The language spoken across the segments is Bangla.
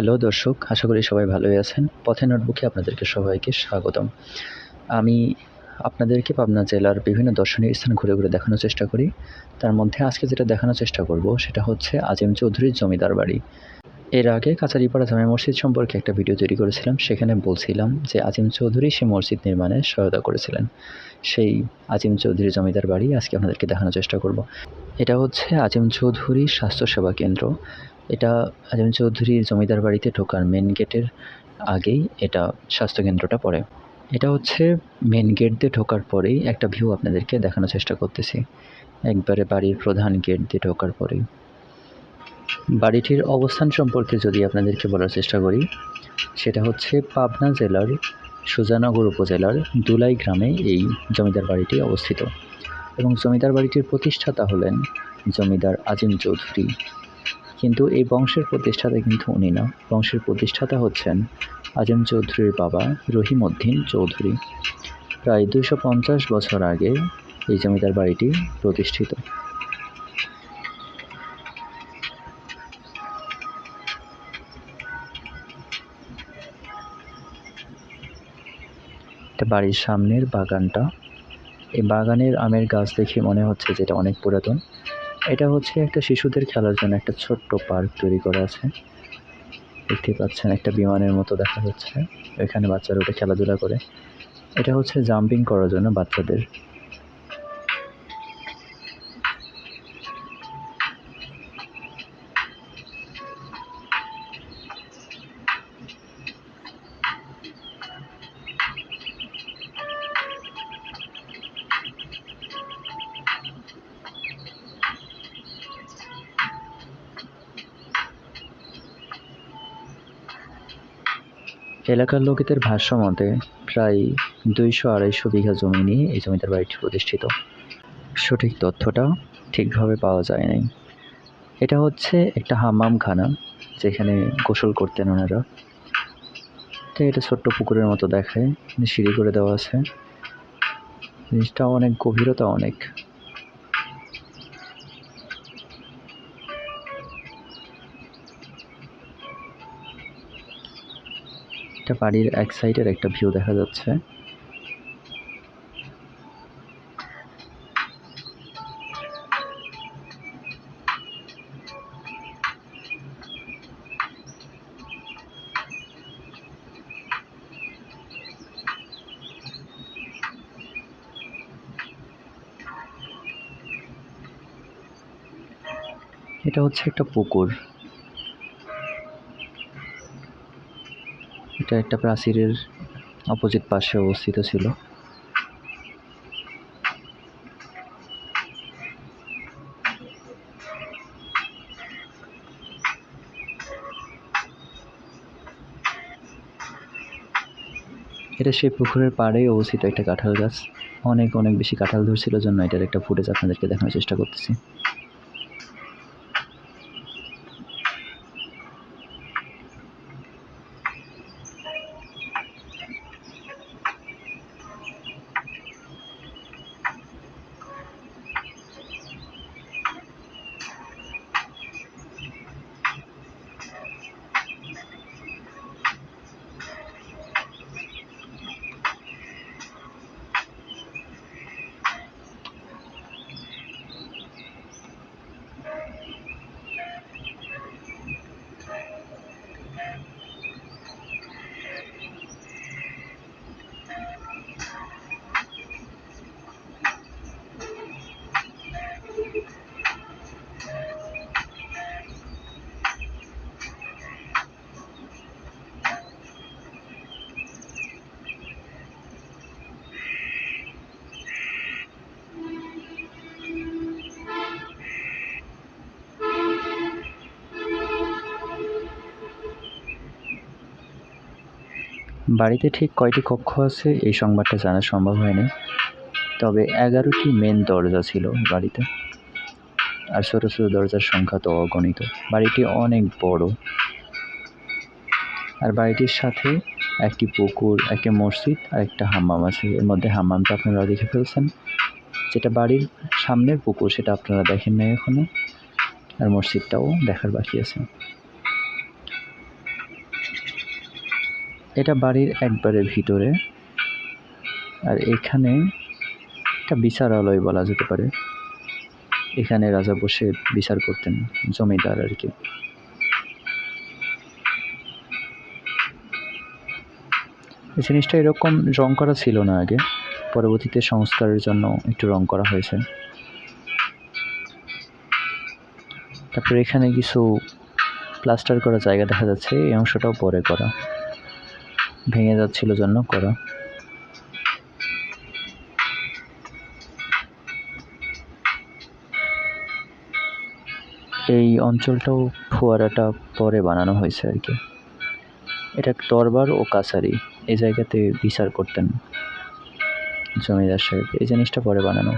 হ্যালো দর্শক, আশা করি সবাই ভালোই আছেন। পথে নোটবুকে আপনাদেরকে সবাইকে স্বাগতম। আমি আপনাদেরকে পাবনা জেলার বিভিন্ন দর্শনীয় স্থান ঘুরে ঘুরে দেখানোর চেষ্টা করি। তার মধ্যে আজকে যেটা দেখানোর চেষ্টা করব, সেটা হচ্ছে আজিম চৌধুরীর জমিদার বাড়ি। এর আগে কাছারিপাড়া জামে মসজিদ সম্পর্কে একটা ভিডিও তৈরি করেছিলাম, সেখানে বলছিলাম যে আজিম চৌধুরী সে মসজিদ নির্মাণে সহায়তা করেছিলেন। সেই আজিম চৌধুরী জমিদার বাড়ি আজকে আপনাদেরকে দেখানোর চেষ্টা করব। এটা হচ্ছে আজিম চৌধুরী স্বাস্থ্যসেবা কেন্দ্র। এটা আজিম চৌধুরীর জমিদার বাড়িতে ঢোকার মেন গেটের আগেই এটা স্বাস্থ্যকেন্দ্রটা পড়ে। এটা হচ্ছে মেন গেট দিয়ে ঢোকার পরেই একটা ভিউ আপনাদেরকে দেখানোর চেষ্টা করতেছি। একবারে বাড়ির প্রধান গেট দিয়ে ঢোকার পরেই। বাড়িটির অবস্থান সম্পর্কে যদি আপনাদেরকে বলার চেষ্টা করি, সেটা হচ্ছে পাবনা জেলার সুজানগর উপজেলার দুলাই গ্রামে এই জমিদার বাড়িটি অবস্থিত। এবং জমিদার বাড়িটির প্রতিষ্ঠাতা হলেন জমিদার আজিম চৌধুরী। কিন্তু এই বংশের প্রতিষ্ঠাতা কিন্তু উনি না। বংশের প্রতিষ্ঠাতা হচ্ছেন আজিম চৌধুরীর বাবা রহিম উদ্দিন চৌধুরী। প্রায় দুশো পঞ্চাশ বছর আগে এই জমিদার বাড়িটি প্রতিষ্ঠিত। বাড়ির সামনের বাগানটা। এই বাগানের আমের গাছ দেখে মনে হচ্ছে যেটা অনেক পুরাতন। এটা হচ্ছে একটা শিশুদের খেলার জন্য একটা ছোট্ট পার্ক তৈরি করা আছে। দেখতে পাচ্ছেন, একটা বিমানের মতো দেখা যাচ্ছে। এখানে বাচ্চারা উঠে খেলাধুলা করে। এটা হচ্ছে জাম্পিং করার জন্য বাচ্চাদের। এলাকার লোকেদের ভাষ্য মতে প্রায় দুইশো আড়াইশো বিঘা জমি নিয়ে এই জমিদার বাড়িটি প্রতিষ্ঠিত। সঠিক তথ্যটা ঠিকভাবে পাওয়া যায় নাই। এটা হচ্ছে একটা হাম্মামখানা, যেখানে গোসল করতেন ওনারা। তো এটা ছোট্ট পুকুরের মতো দেখায়, সিঁড়ি করে দেওয়া আছে। জিনিসটা অনেক গভীরতা অনেক। এটা বাড়ির এক সাইডের একটা ভিউ দেখা যাচ্ছে। এটা হচ্ছে একটা পুকুর। এটা একটা প্রাচীরের অপোজিট পাশে অবস্থিত ছিল। এটা সেই পুকুরের পাড়েই অবস্থিত একটা কাঁঠাল গাছ। অনেক অনেক বেশি কাঁঠাল ধরছিল জন্য এটার একটা ফুটেজ আপনাদেরকে দেখানোর চেষ্টা করতেছি। বাড়িতে ঠিক কয়টি কক্ষ আছে? এই সংবাদটা জানা সম্ভব হয়নি। তবে এগারোটি মেন দরজা ছিল বাড়িতে। আর ছোটো ছোটো দরজার সংখ্যা তো অগণিত। বাড়িটি অনেক বড়। আর বাড়িটির সাথে একটি পুকুর, একটি মসজিদ আর একটা হাম্মাম আছে। এর মধ্যে হাম্মামটা আপনারা দেখে ফেলছেন। যেটা বাড়ির সামনের পুকুর, সেটা আপনারা দেখেন নাই এখনও। আর মসজিদটাও দেখার বাকি আছে। এটা বাড়ির একবারে ভিতরে। আর এখানে একটা বিচারালয় বলা যেতে পারে। এখানে রাজা বসে বিচার করতেন, জমিদার আর কি। জিনিসটা এরকম রং করা ছিল না আগে। পরবর্তীতে সংস্কারের জন্য একটু রং করা হয়েছে। তারপরে এখানে কিছু প্লাস্টার করা জায়গা দেখা যাচ্ছে, এই অংশটাও পরে করা। ভেঙে যাচ্ছিল জন্য করা। এই অঞ্চলটাও ফোয়ারাটা পরে বানানো হয়েছে আর কি। এটা দরবার ও কাছারি এই জায়গাতে বিচার করতেন জমিদার সাহেব। এই জিনিসটা পরে বানানো।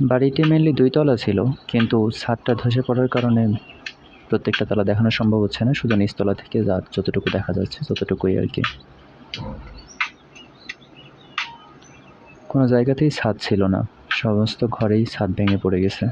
বাড়িটি মেনলি দুই তলা ছিল, কিন্তু ছাদটা ধসে পড়ার কারণে প্রত্যেকটা তলা দেখানো সম্ভব হচ্ছে না। শুধু নিচতলা থেকে যা যতটুকু দেখা যাচ্ছে, ততটুকুই আর কি। কোনো জায়গাতেই ছাদ ছিল না। সমস্ত ঘরেই ছাদ ভেঙে পড়ে গেছে।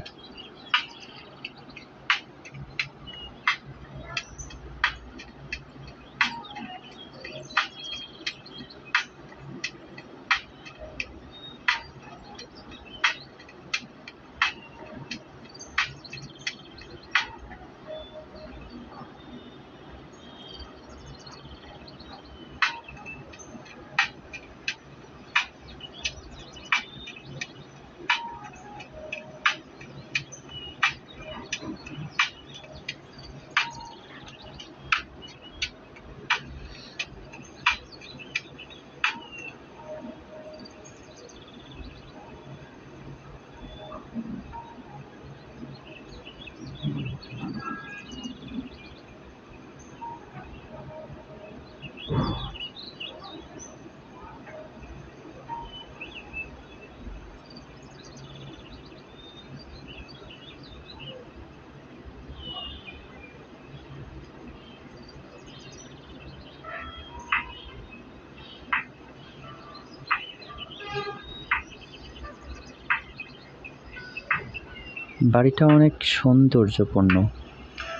বাড়িটা অনেক সৌন্দর্যপূর্ণ,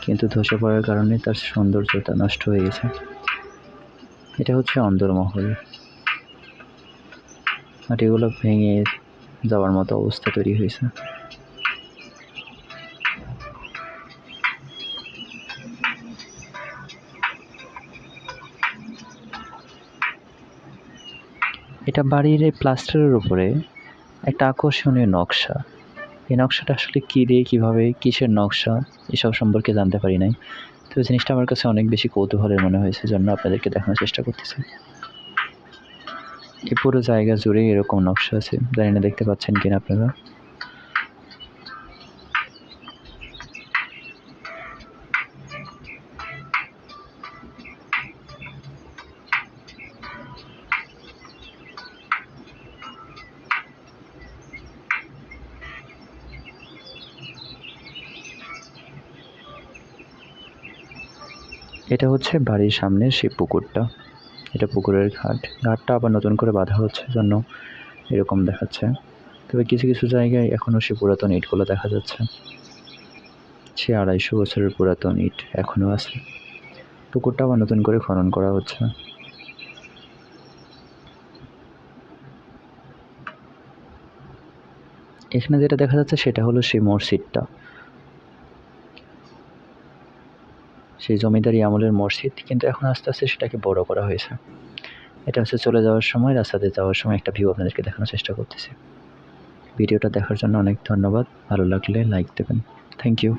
কিন্তু ধসে পড়ার কারণে তার সৌন্দর্যতা নষ্ট হয়ে গেছে। এটা হচ্ছে অন্দরমহল। মাটিগুলো ভেঙে যাওয়ার মতো অবস্থা তৈরি হয়েছে। এটা বাড়ির এই প্লাস্টারের উপরে একটা আকর্ষণীয় নকশা। এই নকশাটা আসলে কী দিয়ে, কীভাবে, কিসের নকশা, এসব সম্পর্কে জানতে পারি নাই। তো জিনিসটা আমার কাছে অনেক বেশি কৌতূহলের মনে হয়েছে জন্য আপনাদেরকে দেখানোর চেষ্টা করতেছি। এই পুরো জায়গা জুড়েই এরকম নকশা আছে, জানি না দেখতে পাচ্ছেন কিনা আপনারা। এটা হচ্ছে বাড়ির সামনে সেই পুকুরটা। এটা পুকুরের ঘাট। ঘাটটা আবার নতুন করে বাঁধা হচ্ছে জন্য এরকম দেখাচ্ছে। তবে কিছু কিছু জায়গায় এখনও সে পুরাতন ইটগুলো দেখা যাচ্ছে। সে আড়াইশো বছরের পুরাতন ইট এখনও আছে। পুকুরটা আবার নতুন করে খনন করা হচ্ছে। এখানে যেটা দেখা যাচ্ছে সেটা হলো সেই মসজিদটা। সেই জমিদারি আমলের মসজিদ, কিন্তু এখন আস্তে আস্তে সেটাকে বড় করা হয়েছে। এটা হচ্ছে চলে যাওয়ার সময়, রাস্তাতে যাওয়ার সময় একটা ভিউ আপনাদেরকে দেখানোর চেষ্টা করতেছি। ভিডিওটা দেখার জন্য অনেক ধন্যবাদ। ভালো লাগলে লাইক দেবেন। Thank you